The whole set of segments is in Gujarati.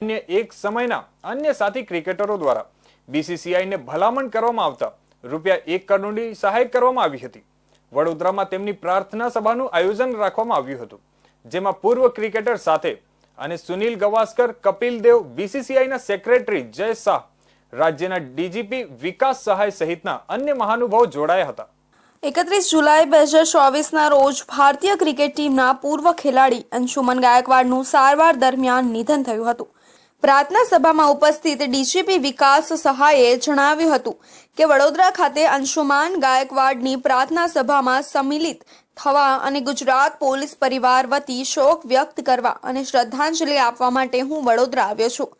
અન્ય એક સમયના અન્ય સાથી ક્રિકેટરો દ્વારા બીસીસીઆઈને ભલામણ કરવામાં આવતા રૂપિયા એક કરોડની સહાય કરવામાં આવી હતી. વડોદરામાં તેમની પ્રાર્થના સભાનું આયોજન રાખવામાં આવ્યું હતું, જેમાં પૂર્વ ક્રિકેટર સાથે અને સુનિલ ગવાસ્કર, કપિલ દેવ, બીસીસીઆઈના સેક્રેટરી જય શાહ, રાજ્યના ડીજીપી વિકાસ સહાય સહિતના અન્ય મહાનુભાવો જોડાયા હતા. એકત્રીસ જુલાઈ બે હજાર ચોવીસના રોજ ભારતીય ક્રિકેટ ટીમના પૂર્વ ખેલાડી અંશુમન ગાયકવાડનું સારવાર દરમિયાન નિધન થયું હતું. પ્રાર્થના સભામાં ઉપસ્થિત ડીજીપી વિકાસ સહાયે જણાવ્યું હતું કે વડોદરા ખાતે અંશુમાન ગાયકવાડની પ્રાર્થના સભામાં સંમિલિત થવા અને ગુજરાત પોલીસ પરિવાર વતી શોક વ્યક્ત કરવા અને શ્રદ્ધાંજલિ આપવા માટે હું વડોદરા આવ્યો છું.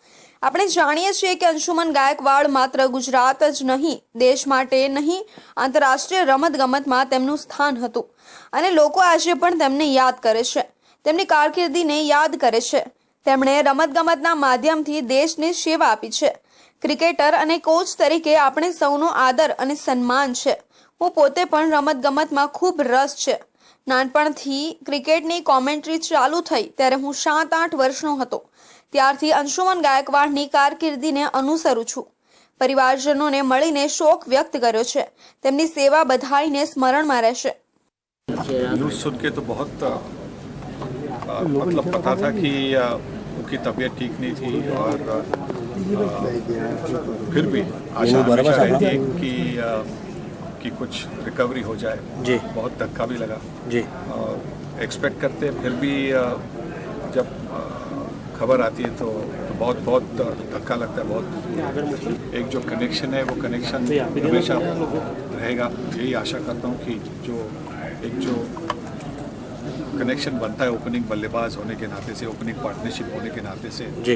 આપણે જાણીએ છીએ કે અંશુમન ગાયકવાડ માત્ર ગુજરાત જ નહીં, દેશ માટે નહીં, આંતરરાષ્ટ્રીય રમતગમતમાં તેમનું સ્થાન હતું અને લોકો આજે પણ તેમને યાદ કરે છે. તેમની કારકિર્દીને યાદ કરે છે. તેમણે રમતગમતના માધ્યમથી દેશને સેવા આપી છે. ક્રિકેટર અને કોચ તરીકે આપણે સૌનો આદર અને સન્માન છે. હું પોતે પણ રમતગમતમાં ખૂબ રસ છે. નાનપણથી ક્રિકેટની કોમેન્ટ્રી ચાલુ થઈ ત્યારે હું સાત આઠ વર્ષનો હતો. ત્યારથી અંશુમન ગાયકવાડની કારકિર્દીને અનુસરું છું. પરિવારજનોને મળીને શોક વ્યક્ત કર્યો છે. તેમની સેવા બધાઈને સ્મરણમાં રહેશે. मतलब पता था कि उनकी तबीयत ठीक नहीं थी और फिर भी आशा हमेशा रहती है कि कि कुछ रिकवरी हो जाए। जी। बहुत धक्का भी लगा। जी। और एक्सपेक्ट करते फिर भी जब खबर आती है तो, तो बहुत बहुत धक्का लगता है बहुत। एक जो कनेक्शन है वो कनेक्शन हमेशा रहेगा। यही आशा करता हूँ कि जो एक जो कनेक्शन बनता है ओपनिंग बल्लेबाज होने के नाते से ओपनिंग पार्टनरशिप होने के नाते से जी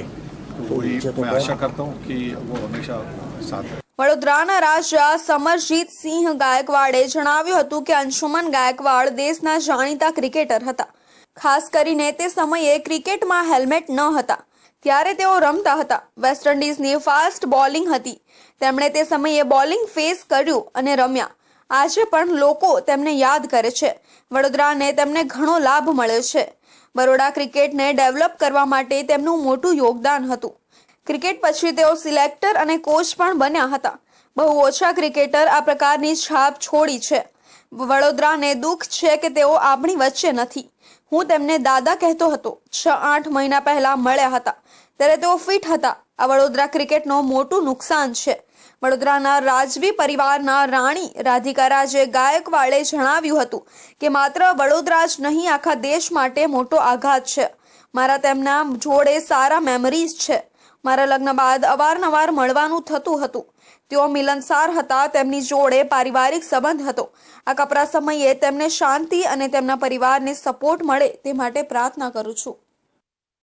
वही मैं आशा करता हूँ कि वो हमेशा साथ रहे વડોદરાના રાજા સમરજીત સિંહ ગાયકવાડે જણાવ્યું હતું કે અંશુમન ગાયકવાડ દેશના જાણીતા ક્રિકેટર હતા ખાસ કરીને તે સમયે ક્રિકેટમાં હેલ્મેટ ન હતા ત્યારે તેઓ રમતા હતા વેસ્ટ ઇન્ડિઝની ફાસ્ટ બોલિંગ હતી તેમણે તે સમયે બોલિંગ ફેસ કર્યું અને રમ્યા આજે પણ લોકો તેમને યાદ કરે છે. વડોદરાને તેમને ઘણો લાભ મળ્યો છે. બરોડા ક્રિકેટને ડેવલપ કરવા માટે તેમનું મોટું યોગદાન હતું. ક્રિકેટ પછી તેઓ સિલેક્ટર અને કોચ પણ બન્યા હતા. બહુ ઓછા ક્રિકેટર આ પ્રકારની છાપ છોડી છે. વડોદરાને દુઃખ છે કે તેઓ આપણી વચ્ચે નથી. હું તેમને દાદા કહેતો હતો. છ આઠ મહિના પહેલા મળ્યા હતા. ત્યારે તેઓ ફિટ હતા. આ વડોદરા ક્રિકેટનો મોટું નુકસાન છે. વડોદરાના રાજવી પરિવારના રાણી રાધિકા રાજે ગાયકવાડે જણાવ્યું હતું કે માત્ર વડોદરા જ નહીં, આખા દેશ માટે મોટો આઘાત છે. મારા તેમના જોડે સારા મેમરીઝ છે. મારા લગ્ન બાદ અવારનવાર મળવાનું થતું હતું. તેઓ મિલનસાર હતા, તેમની જોડે પારિવારિક સંબંધ હતો. આ કપરા સમયે તેમને શાંતિ અને તેમના પરિવારને સપોર્ટ મળે તે માટે પ્રાર્થના કરું છું.